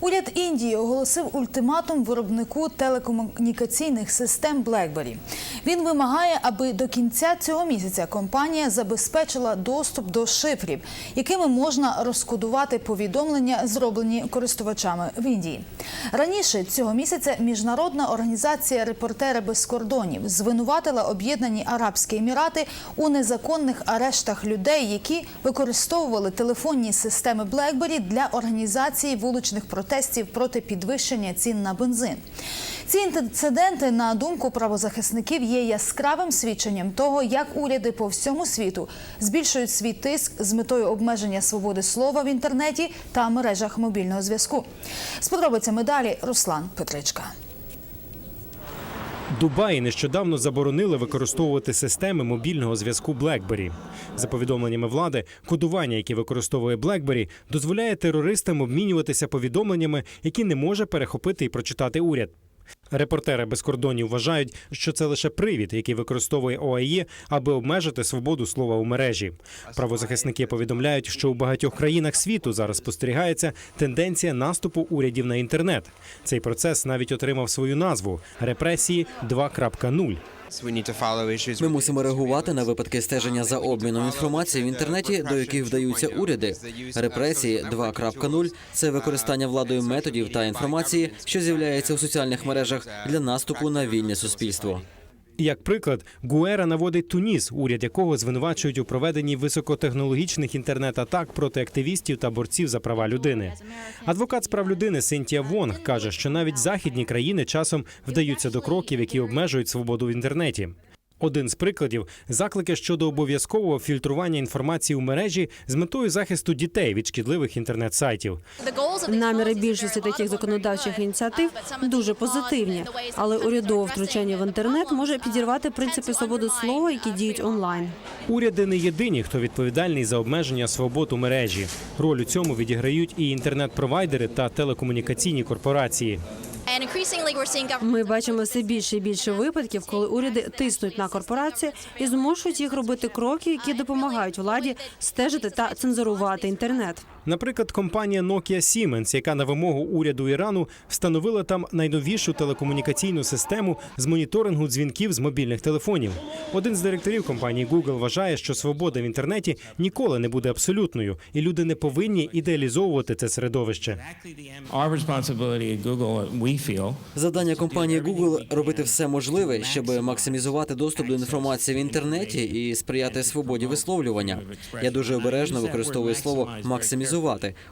Уряд Індії оголосив ультиматум виробнику телекомунікаційних систем BlackBerry. Він вимагає, аби до кінця цього місяця компанія забезпечила доступ до шифрів, якими можна розкодувати повідомлення, зроблені користувачами в Індії. Раніше цього місяця міжнародна організація Репортери без кордонів звинуватила об'єднані Арабські Емірати у незаконних арештах людей, які використовували телефонні системи BlackBerry для організації вуличних протестів проти підвищення цін на бензин. Ці інциденти, на думку правозахисників, є яскравим свідченням того, як уряди по всьому світу збільшують свій тиск з метою обмеження свободи слова в інтернеті та мережах мобільного зв'язку. З подробицями далі Руслан Петричка. Дубаї нещодавно заборонили використовувати системи мобільного зв'язку BlackBerry. За повідомленнями влади, кодування, яке використовує BlackBerry, дозволяє терористам обмінюватися повідомленнями, які не може перехопити і прочитати уряд. Репортери без кордонів вважають, що це лише привід, який використовує ОАЄ, аби обмежити свободу слова у мережі. Правозахисники повідомляють, що у багатьох країнах світу зараз спостерігається тенденція наступу урядів на інтернет. Цей процес навіть отримав свою назву репресії 2.0. Ми мусимо реагувати на випадки стеження за обміном інформації в інтернеті, до яких вдаються уряди. Репресії 2.0 – це використання владою методів та інформації, що з'являється у соціальних мережах для наступу на вільне суспільство. Як приклад, Гуера наводить Туніс, уряд якого звинувачують у проведенні високотехнологічних інтернет-атак проти активістів та борців за права людини. Адвокат з прав людини Синтія Вонг каже, що навіть західні країни часом вдаються до кроків, які обмежують свободу в інтернеті. Один з прикладів заклики щодо обов'язкового фільтрування інформації у мережі з метою захисту дітей від шкідливих інтернет-сайтів. Наміри більшості таких законодавчих ініціатив дуже позитивні, але урядове втручання в інтернет може підірвати принципи свободи слова, які діють онлайн. Уряди не єдині, хто відповідальний за обмеження свобод у мережі. Роль у цьому відіграють і інтернет-провайдери та телекомунікаційні корпорації. Ми бачимо все більше і більше випадків, коли уряди тиснуть на корпорації і змушують їх робити кроки, які допомагають владі стежити та цензурувати інтернет. Наприклад, компанія Nokia Siemens, яка на вимогу уряду Ірану встановила там найновішу телекомунікаційну систему з моніторингу дзвінків з мобільних телефонів. Один з директорів компанії Google вважає, що свобода в інтернеті ніколи не буде абсолютною, і люди не повинні ідеалізовувати це середовище. Завдання компанії Google – робити все можливе, щоб максимізувати доступ до інформації в інтернеті і сприяти свободі висловлювання. Я дуже обережно використовую слово максимізувати,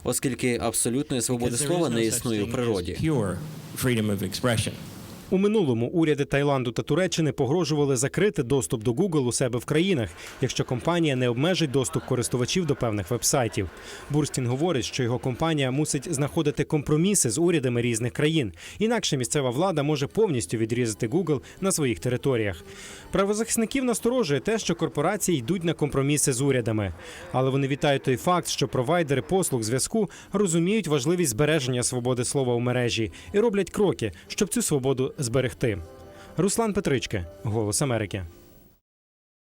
оскільки абсолютної свободи слова не існує у природі. У минулому уряди Таїланду та Туреччини погрожували закрити доступ до Google у себе в країнах, якщо компанія не обмежить доступ користувачів до певних вебсайтів. Бурстін говорить, що його компанія мусить знаходити компроміси з урядами різних країн. Інакше місцева влада може повністю відрізати Google на своїх територіях. Правозахисників насторожує те, що корпорації йдуть на компроміси з урядами, але вони вітають той факт, що провайдери послуг зв'язку розуміють важливість збереження свободи слова у мережі і роблять кроки, щоб цю свободу зберегти. Руслан Петрички, Голос Америки.